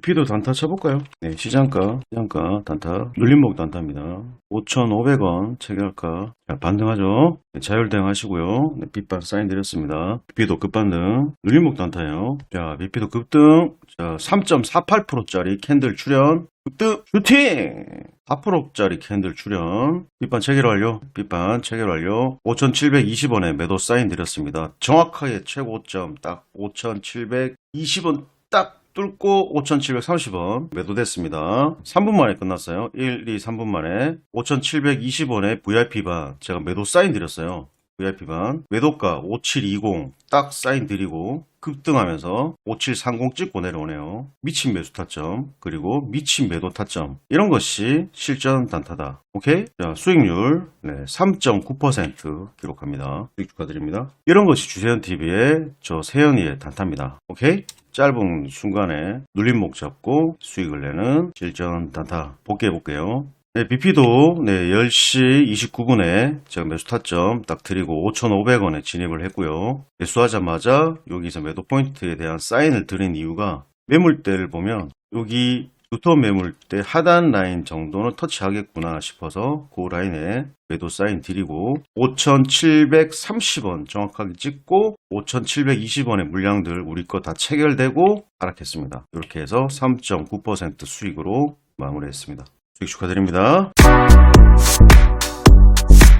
BP도 단타 쳐볼까요? 네, 시장가, 시장가, 단타, 눌림목 단타입니다. 5,500원 체결가. 자, 반등하죠? 네, 자율대응 하시고요. 네, 빗발 사인 드렸습니다. BP도 급반등, 눌림목 단타예요. 자, BP도 급등, 자, 3.48%짜리 캔들 출현, 급등, 슈팅! 4%짜리 캔들 출현, 빗반 체결 완료, 빗반 체결 완료, 5,720원에 매도 사인 드렸습니다. 정확하게 최고점 딱 5,720원 딱 뚫고 5,730원 매도됐습니다. 3분 만에 끝났어요. 1, 2, 3분 만에 5,720원에 VIP반 제가 매도 사인 드렸어요. VIP반 매도가 5720 딱 사인 드리고 급등하면서 5730 찍고 내려오네요. 미친 매수 타점 그리고 미친 매도 타점 이런 것이 실전 단타다. 오케이? 자, 수익률 네, 3.9% 기록합니다. 수익 축하드립니다. 이런 것이 주세현 TV의 저 세현이의 단타입니다. 오케이? 짧은 순간에 눌림목 잡고 수익을 내는 실전 단타 복귀해 볼게요. 네, BP도 네, 10시 29분에 제가 매수 타점 딱 드리고 5,500원에 진입을 했고요. 매수하자마자 여기서 매도 포인트에 대한 사인을 드린 이유가 매물대를 보면 여기 두터 매물대 하단 라인 정도는 터치하겠구나 싶어서 그 라인에 매도 사인 드리고 5,730원 정확하게 찍고 5,720원의 물량들 우리 거 다 체결되고 하락했습니다. 이렇게 해서 3.9% 수익으로 마무리했습니다. 축하드립니다.